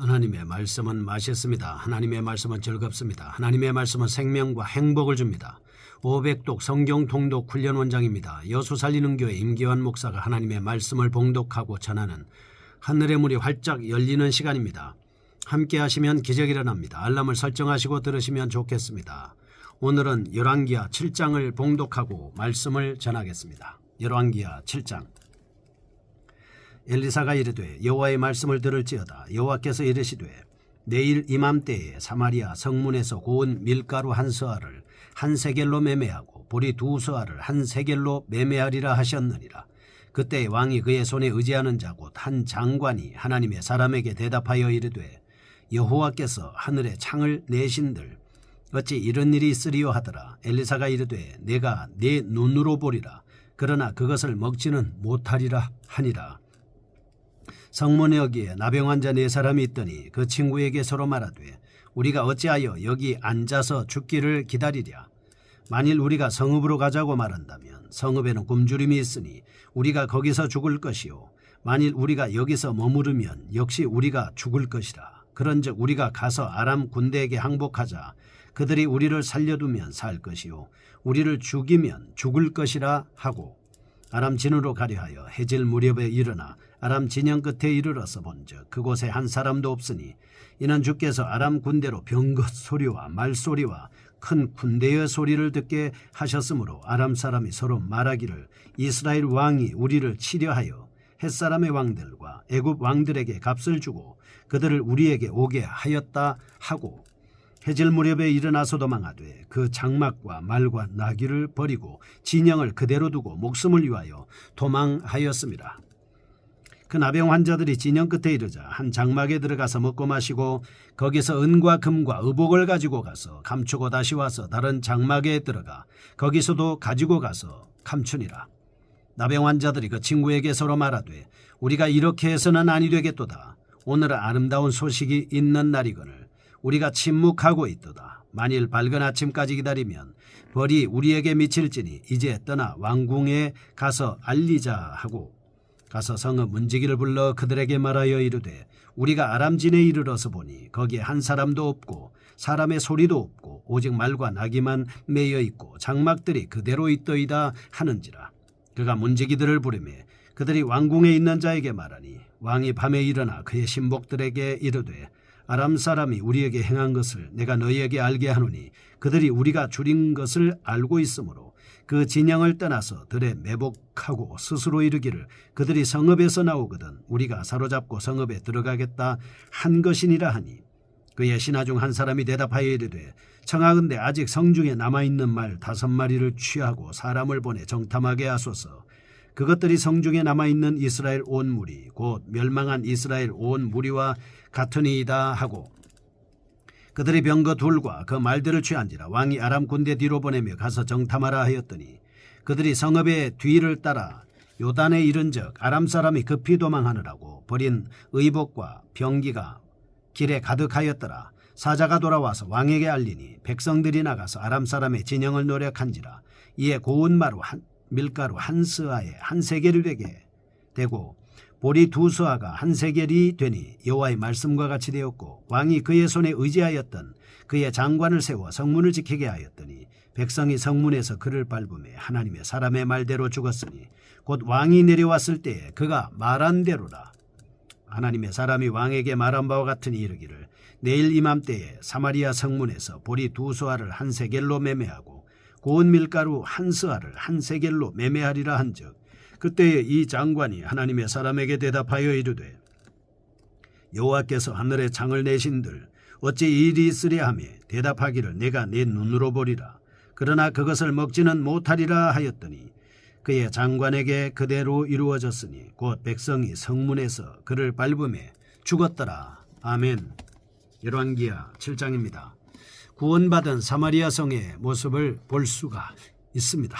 하나님의 말씀은 맛있습니다. 하나님의 말씀은 즐겁습니다. 하나님의 말씀은 생명과 행복을 줍니다. 500독 성경 통독 훈련 원장입니다. 여수 살리는 교회 임기환 목사가 하나님의 말씀을 봉독하고 전하는 하늘의 문이 활짝 열리는 시간입니다. 함께 하시면 기적이 일어납니다. 알람을 설정하시고 들으시면 좋겠습니다. 오늘은 열왕기하 7장을 봉독하고 말씀을 전하겠습니다. 열왕기하 7장 엘리사가 이르되 여호와의 말씀을 들을지어다. 여호와께서 이르시되 내일 이맘때에 사마리아 성문에서 고운 밀가루 한 서알을 한 세겔로 매매하고 보리 두 서알을 한 세겔로 매매하리라 하셨느니라. 그때 왕이 그의 손에 의지하는 자 곧 한 장관이 하나님의 사람에게 대답하여 이르되 여호와께서 하늘에 창을 내신들 어찌 이런 일이 있으리요 하더라. 엘리사가 이르되 내가 내 눈으로 보리라. 그러나 그것을 먹지는 못하리라 하니라 성문에 여기에 나병 환자 네 사람이 있더니 그 친구에게 서로 말하되 우리가 어찌하여 여기 앉아서 죽기를 기다리랴? 만일 우리가 성읍으로 가자고 말한다면 성읍에는 굶주림이 있으니 우리가 거기서 죽을 것이요. 만일 우리가 여기서 머무르면 역시 우리가 죽을 것이라. 그런즉 우리가 가서 아람 군대에게 항복하자. 그들이 우리를 살려두면 살 것이요. 우리를 죽이면 죽을 것이라 하고 아람 진으로 가려하여 해질 무렵에 일어나 아람 진영 끝에 이르러서 본즉 그곳에 한 사람도 없으니 이는 주께서 아람 군대로 병것 소리와 말소리와 큰 군대의 소리를 듣게 하셨으므로 아람 사람이 서로 말하기를 이스라엘 왕이 우리를 치려하여 햇사람의 왕들과 애굽 왕들에게 값을 주고 그들을 우리에게 오게 하였다 하고 해질 무렵에 일어나서 도망하되 그 장막과 말과 나귀를 버리고 진영을 그대로 두고 목숨을 위하여 도망하였습니다. 그 나병 환자들이 진영 끝에 이르자 한 장막에 들어가서 먹고 마시고 거기서 은과 금과 의복을 가지고 가서 감추고 다시 와서 다른 장막에 들어가 거기서도 가지고 가서 감추니라. 나병 환자들이 그 친구에게 서로 말하되 우리가 이렇게 해서는 아니 되겠도다. 오늘은 아름다운 소식이 있는 날이거늘 우리가 침묵하고 있도다. 만일 밝은 아침까지 기다리면 벌이 우리에게 미칠지니 이제 떠나 왕궁에 가서 알리자 하고 가서 성읍 문지기를 불러 그들에게 말하여 이르되 우리가 아람진에 이르러서 보니 거기에 한 사람도 없고 사람의 소리도 없고 오직 말과 나귀만 매여 있고 장막들이 그대로 있더이다 하는지라 그가 문지기들을 부르매 그들이 왕궁에 있는 자에게 말하니 왕이 밤에 일어나 그의 신복들에게 이르되 아람 사람이 우리에게 행한 것을 내가 너희에게 알게 하노니 그들이 우리가 줄인 것을 알고 있으므로 그 진영을 떠나서 들에 매복하고 스스로 이르기를 그들이 성읍에서 나오거든 우리가 사로잡고 성읍에 들어가겠다 한 것이니라 하니 그의 신하 중 한 사람이 대답하여 이르되 청하건대 아직 성중에 남아있는 말 다섯 마리를 취하고 사람을 보내 정탐하게 하소서 그것들이 성중에 남아있는 이스라엘 온 무리 곧 멸망한 이스라엘 온 무리와 같으니이다 하고 그들이 병거 둘과 그 말들을 취한지라 왕이 아람 군대 뒤로 보내며 가서 정탐하라 하였더니 그들이 성읍의 뒤를 따라 요단에 이른즉 아람 사람이 급히 도망하느라고 버린 의복과 병기가 길에 가득하였더라. 사자가 돌아와서 왕에게 알리니 백성들이 나가서 아람 사람의 진영을 노력한지라. 이에 고운 마루 한, 밀가루 한 스아에 한 세겔이 되게 되고 보리 두 수아가 한 세겔이 되니 여호와의 말씀과 같이 되었고 왕이 그의 손에 의지하였던 그의 장관을 세워 성문을 지키게 하였더니 백성이 성문에서 그를 밟음에 하나님의 사람의 말대로 죽었으니 곧 왕이 내려왔을 때에 그가 말한 대로라 하나님의 사람이 왕에게 말한 바와 같으니 이르기를 내일 이맘때에 사마리아 성문에서 보리 두 수아를 한 세겔로 매매하고 고운 밀가루 한 스아를 한 세겔로 매매하리라 한즉 그때에 이 장관이 하나님의 사람에게 대답하여 이르되 여호와께서 하늘에 창을 내신들 어찌 이 일이 있으랴 하며 대답하기를 내가 내 눈으로 보리라. 그러나 그것을 먹지는 못하리라 하였더니 그의 장관에게 그대로 이루어졌으니 곧 백성이 성문에서 그를 밟음에 죽었더라. 아멘. 열왕기야 7장입니다 구원받은 사마리아 성의 모습을 볼 수가 있습니다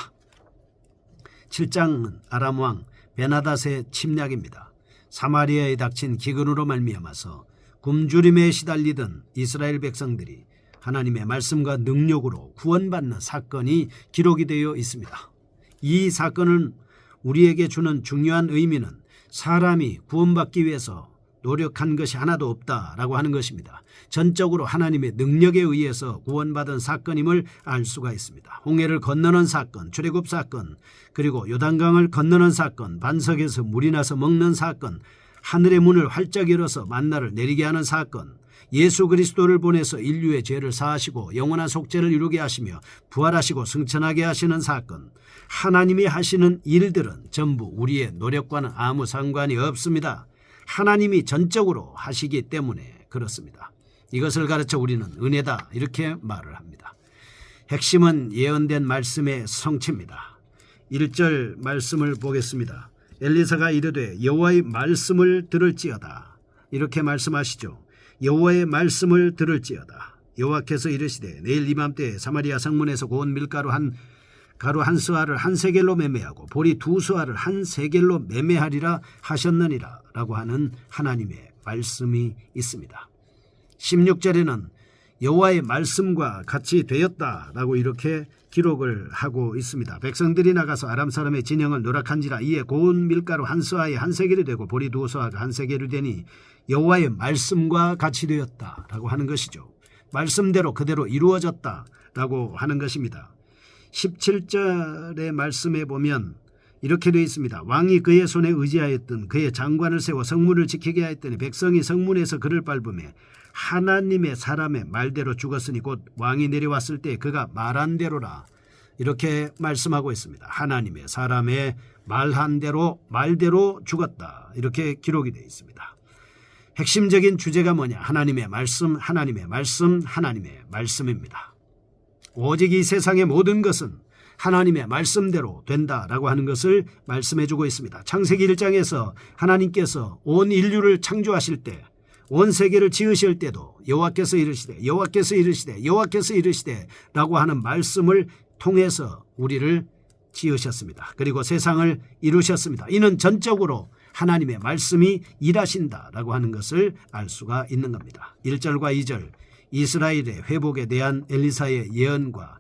7장은 아람 왕 베나닷의 침략입니다. 사마리아에 닥친 기근으로 말미암아서 굶주림에 시달리던 이스라엘 백성들이 하나님의 말씀과 능력으로 구원받는 사건이 기록이 되어 있습니다. 이 사건은 우리에게 주는 중요한 의미는 사람이 구원받기 위해서 노력한 것이 하나도 없다라고 하는 것입니다. 전적으로 하나님의 능력에 의해서 구원받은 사건임을 알 수가 있습니다. 홍해를 건너는 사건, 출애굽 사건, 그리고 요단강을 건너는 사건, 반석에서 물이 나서 먹는 사건, 하늘의 문을 활짝 열어서 만나를 내리게 하는 사건, 예수 그리스도를 보내서 인류의 죄를 사하시고 영원한 속죄를 이루게 하시며 부활하시고 승천하게 하시는 사건, 하나님이 하시는 일들은 전부 우리의 노력과는 아무 상관이 없습니다. 하나님이 전적으로 하시기 때문에 그렇습니다. 이것을 가르쳐 우리는 은혜다 이렇게 말을 합니다. 핵심은 예언된 말씀의 성취입니다. 1절 말씀을 보겠습니다. 엘리사가 이르되 여호와의 말씀을 들을지어다 이렇게 말씀하시죠. 여호와의 말씀을 들을지어다. 여호와께서 이르시되 내일 이맘때 사마리아 성문에서 고운 밀가루 한 가루 한 스와를 한 세겔로 매매하고 보리 두 스와를 한 세겔로 매매하리라 하셨느니라 라고 하는 하나님의 말씀이 있습니다. 16절에는 여호와의 말씀과 같이 되었다라고 이렇게 기록을 하고 있습니다. 백성들이 나가서 아람 사람의 진영을 노락한지라 이에 고운 밀가루 한 스와에 한 세겔이 되고 보리 두 스와가 한 세겔이 되니 여호와의 말씀과 같이 되었다라고 하는 것이죠. 말씀대로 그대로 이루어졌다라고 하는 것입니다. 17절의 말씀에 보면 이렇게 되어 있습니다. 왕이 그의 손에 의지하였던 그의 장관을 세워 성문을 지키게 하였더니 백성이 성문에서 그를 밟으며 하나님의 사람의 말대로 죽었으니 곧 왕이 내려왔을 때 그가 말한 대로라 이렇게 말씀하고 있습니다. 하나님의 사람의 말한 대로 말대로 죽었다 이렇게 기록이 되어 있습니다. 핵심적인 주제가 뭐냐? 하나님의 말씀, 하나님의 말씀, 하나님의 말씀입니다. 오직 이 세상의 모든 것은 하나님의 말씀대로 된다라고 하는 것을 말씀해 주고 있습니다. 창세기 1장에서 하나님께서 온 인류를 창조하실 때 온 세계를 지으실 때도 여호와께서 이르시되 여호와께서 이르시되 여호와께서 이르시되라고 하는 말씀을 통해서 우리를 지으셨습니다. 그리고 세상을 이루셨습니다. 이는 전적으로 하나님의 말씀이 일하신다라고 하는 것을 알 수가 있는 겁니다. 1절과 2절 이스라엘의 회복에 대한 엘리사의 예언과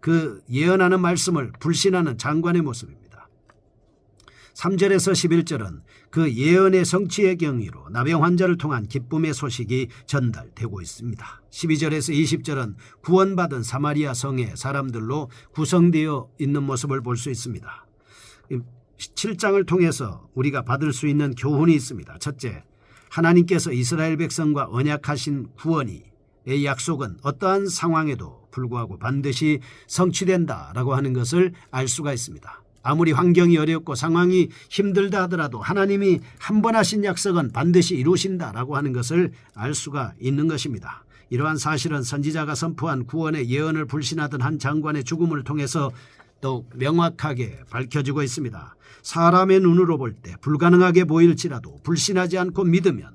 그 예언하는 말씀을 불신하는 장관의 모습입니다. 3절에서 11절은 그 예언의 성취의 경위로 나병 환자를 통한 기쁨의 소식이 전달되고 있습니다. 12절에서 20절은 구원받은 사마리아 성의 사람들로 구성되어 있는 모습을 볼 수 있습니다. 7장을 통해서 우리가 받을 수 있는 교훈이 있습니다. 첫째, 하나님께서 이스라엘 백성과 언약하신 구원이 의 약속은 어떠한 상황에도 불구하고 반드시 성취된다라고 하는 것을 알 수가 있습니다. 아무리 환경이 어렵고 상황이 힘들다 하더라도 하나님이 한 번 하신 약속은 반드시 이루신다라고 하는 것을 알 수가 있는 것입니다. 이러한 사실은 선지자가 선포한 구원의 예언을 불신하던 한 장관의 죽음을 통해서 더욱 명확하게 밝혀지고 있습니다. 사람의 눈으로 볼 때 불가능하게 보일지라도 불신하지 않고 믿으면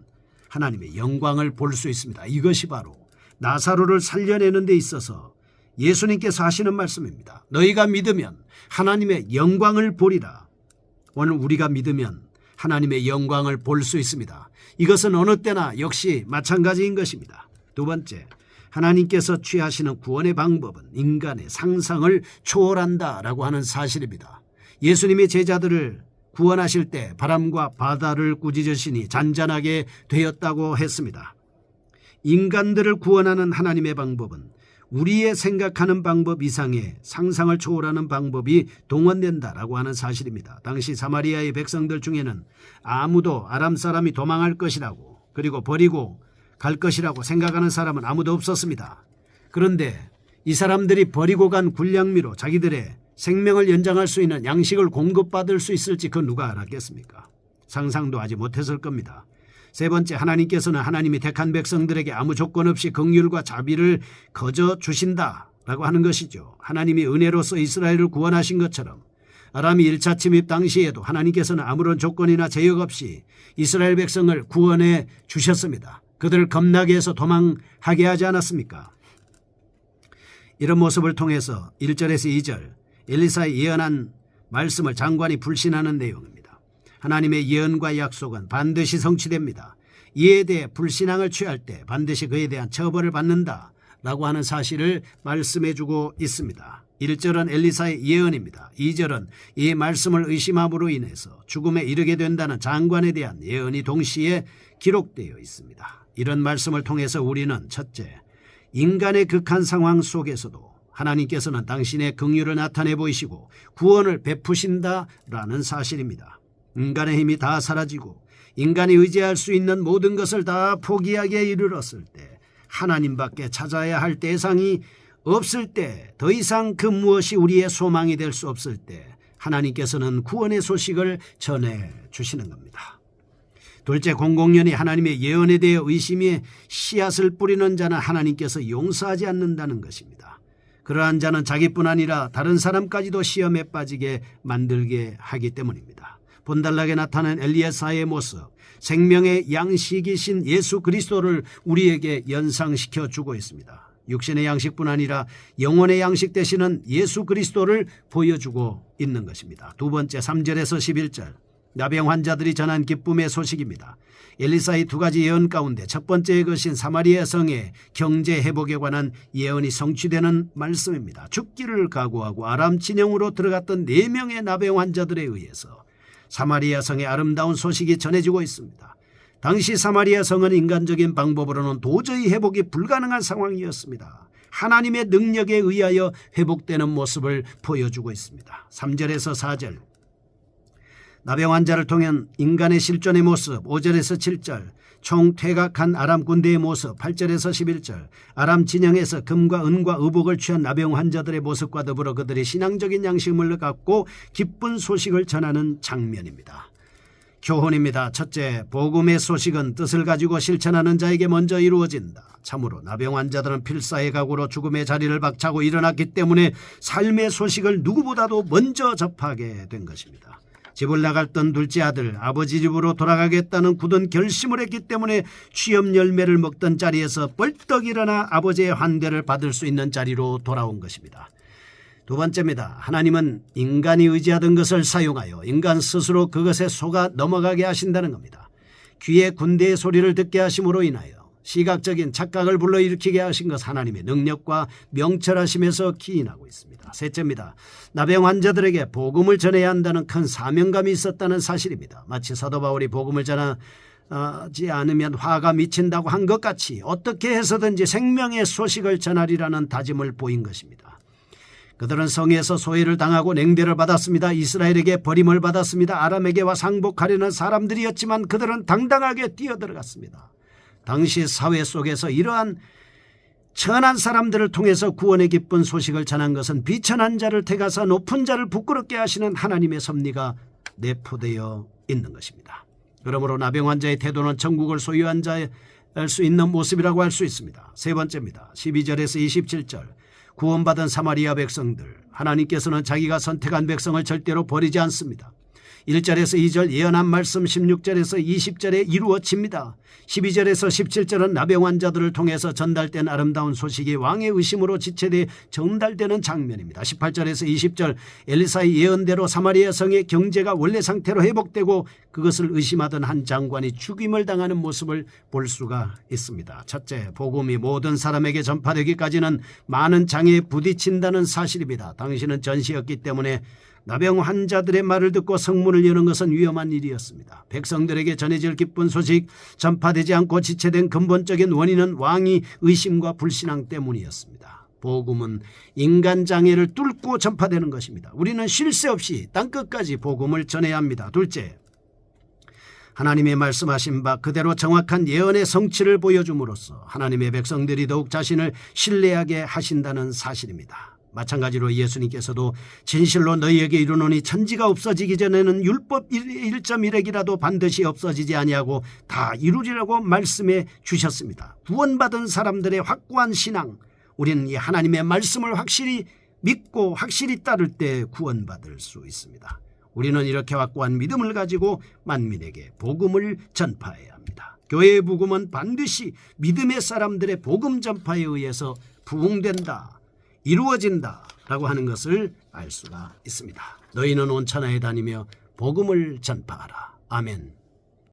하나님의 영광을 볼 수 있습니다. 이것이 바로 나사로를 살려내는 데 있어서 예수님께서 하시는 말씀입니다. 너희가 믿으면 하나님의 영광을 보리라. 오늘 우리가 믿으면 하나님의 영광을 볼 수 있습니다. 이것은 어느 때나 역시 마찬가지인 것입니다. 두 번째, 하나님께서 취하시는 구원의 방법은 인간의 상상을 초월한다라고 하는 사실입니다. 예수님의 제자들을 구원하실 때 바람과 바다를 꾸짖으시니 잔잔하게 되었다고 했습니다. 인간들을 구원하는 하나님의 방법은 우리의 생각하는 방법 이상의 상상을 초월하는 방법이 동원된다라고 하는 사실입니다. 당시 사마리아의 백성들 중에는 아무도 아람 사람이 도망할 것이라고 그리고 버리고 갈 것이라고 생각하는 사람은 아무도 없었습니다. 그런데 이 사람들이 버리고 간 군량미로 자기들의 생명을 연장할 수 있는 양식을 공급받을 수 있을지 그 누가 알았겠습니까? 상상도 하지 못했을 겁니다. 세 번째 하나님께서는 하나님이 택한 백성들에게 아무 조건 없이 긍휼과 자비를 거저 주신다라고 하는 것이죠. 하나님이 은혜로서 이스라엘을 구원하신 것처럼 아람이 1차 침입 당시에도 하나님께서는 아무런 조건이나 제약 없이 이스라엘 백성을 구원해 주셨습니다. 그들을 겁나게 해서 도망하게 하지 않았습니까? 이런 모습을 통해서 1절에서 2절 엘리사의 예언한 말씀을 장관이 불신하는 내용입니다. 하나님의 예언과 약속은 반드시 성취됩니다. 이에 대해 불신앙을 취할 때 반드시 그에 대한 처벌을 받는다 라고 하는 사실을 말씀해 주고 있습니다. 1절은 엘리사의 예언입니다. 2절은 이 말씀을 의심함으로 인해서 죽음에 이르게 된다는 장관에 대한 예언이 동시에 기록되어 있습니다. 이런 말씀을 통해서 우리는 첫째, 인간의 극한 상황 속에서도 하나님께서는 당신의 긍휼을 나타내 보이시고 구원을 베푸신다라는 사실입니다. 인간의 힘이 다 사라지고 인간이 의지할 수 있는 모든 것을 다 포기하게 이르렀을 때 하나님밖에 찾아야 할 대상이 없을 때 더 이상 그 무엇이 우리의 소망이 될 수 없을 때 하나님께서는 구원의 소식을 전해 주시는 겁니다. 둘째 공공연히 하나님의 예언에 대해 의심의 씨앗을 뿌리는 자는 하나님께서 용서하지 않는다는 것입니다. 그러한 자는 자기뿐 아니라 다른 사람까지도 시험에 빠지게 만들게 하기 때문입니다. 본달락에 나타난 엘리야사의 모습, 생명의 양식이신 예수 그리스도를 우리에게 연상시켜 주고 있습니다. 육신의 양식뿐 아니라 영혼의 양식 되시는 예수 그리스도를 보여주고 있는 것입니다. 두 번째 3절에서 11절 나병 환자들이 전한 기쁨의 소식입니다. 엘리사의 두 가지 예언 가운데 첫 번째 것인 사마리아 성의 경제 회복에 관한 예언이 성취되는 말씀입니다. 죽기를 각오하고 아람 진영으로 들어갔던 네 명의 나병 환자들에 의해서 사마리아 성의 아름다운 소식이 전해지고 있습니다. 당시 사마리아 성은 인간적인 방법으로는 도저히 회복이 불가능한 상황이었습니다. 하나님의 능력에 의하여 회복되는 모습을 보여주고 있습니다. 3절에서 4절 나병 환자를 통한 인간의 실존의 모습 5절에서 7절 총 퇴각한 아람 군대의 모습 8절에서 11절 아람 진영에서 금과 은과 의복을 취한 나병 환자들의 모습과 더불어 그들의 신앙적인 양심을 갖고 기쁜 소식을 전하는 장면입니다. 교훈입니다. 첫째, 복음의 소식은 뜻을 가지고 실천하는 자에게 먼저 이루어진다. 참으로 나병 환자들은 필사의 각오로 죽음의 자리를 박차고 일어났기 때문에 삶의 소식을 누구보다도 먼저 접하게 된 것입니다. 집을 나갔던 둘째 아들 아버지 집으로 돌아가겠다는 굳은 결심을 했기 때문에 취업 열매를 먹던 자리에서 벌떡 일어나 아버지의 환대를 받을 수 있는 자리로 돌아온 것입니다. 두 번째입니다. 하나님은 인간이 의지하던 것을 사용하여 인간 스스로 그것에 속아 넘어가게 하신다는 겁니다. 귀에 군대의 소리를 듣게 하심으로 인하여 시각적인 착각을 불러일으키게 하신 것 하나님의 능력과 명철하심에서 기인하고 있습니다. 셋째입니다. 나병 환자들에게 복음을 전해야 한다는 큰 사명감이 있었다는 사실입니다. 마치 사도 바울이 복음을 전하지 않으면 화가 미친다고 한 것 같이 어떻게 해서든지 생명의 소식을 전하리라는 다짐을 보인 것입니다. 그들은 성에서 소외를 당하고 냉대를 받았습니다. 이스라엘에게 버림을 받았습니다. 아람에게와 상복하려는 사람들이었지만 그들은 당당하게 뛰어들어갔습니다. 당시 사회 속에서 이러한 천한 사람들을 통해서 구원의 기쁜 소식을 전한 것은 비천한 자를 택하사 높은 자를 부끄럽게 하시는 하나님의 섭리가 내포되어 있는 것입니다. 그러므로 나병 환자의 태도는 천국을 소유한 자의 수 있는 모습이라고 할 수 있습니다. 세 번째입니다. 12절에서 27절 구원받은 사마리아 백성들 하나님께서는 자기가 선택한 백성을 절대로 버리지 않습니다. 1절에서 2절 예언한 말씀 16절에서 20절에 이루어집니다. 12절에서 17절은 나병 환자들을 통해서 전달된 아름다운 소식이 왕의 의심으로 지체돼 전달되는 장면입니다. 18절에서 20절 엘리사의 예언대로 사마리아 성의 경제가 원래 상태로 회복되고 그것을 의심하던 한 장관이 죽임을 당하는 모습을 볼 수가 있습니다. 첫째, 복음이 모든 사람에게 전파되기까지는 많은 장애에 부딪힌다는 사실입니다. 당신은 전시였기 때문에 나병 환자들의 말을 듣고 성문을 여는 것은 위험한 일이었습니다. 백성들에게 전해질 기쁜 소식 전파되지 않고 지체된 근본적인 원인은 왕이 의심과 불신앙 때문이었습니다. 복음은 인간 장애를 뚫고 전파되는 것입니다. 우리는 쉴 새 없이 땅끝까지 복음을 전해야 합니다. 둘째, 하나님의 말씀하신 바 그대로 정확한 예언의 성취를 보여줌으로써 하나님의 백성들이 더욱 자신을 신뢰하게 하신다는 사실입니다. 마찬가지로 예수님께서도 진실로 너희에게 이르노니 천지가 없어지기 전에는 율법 1.1핵이라도 반드시 없어지지 아니하고 다 이루리라고 말씀해 주셨습니다. 구원받은 사람들의 확고한 신앙 우리는 이 하나님의 말씀을 확실히 믿고 확실히 따를 때 구원받을 수 있습니다. 우리는 이렇게 확고한 믿음을 가지고 만민에게 복음을 전파해야 합니다. 교회의 복음은 반드시 믿음의 사람들의 복음 전파에 의해서 부흥된다. 이루어진다라고 하는 것을 알 수가 있습니다. 너희는 온 천하에 다니며 복음을 전파하라. 아멘.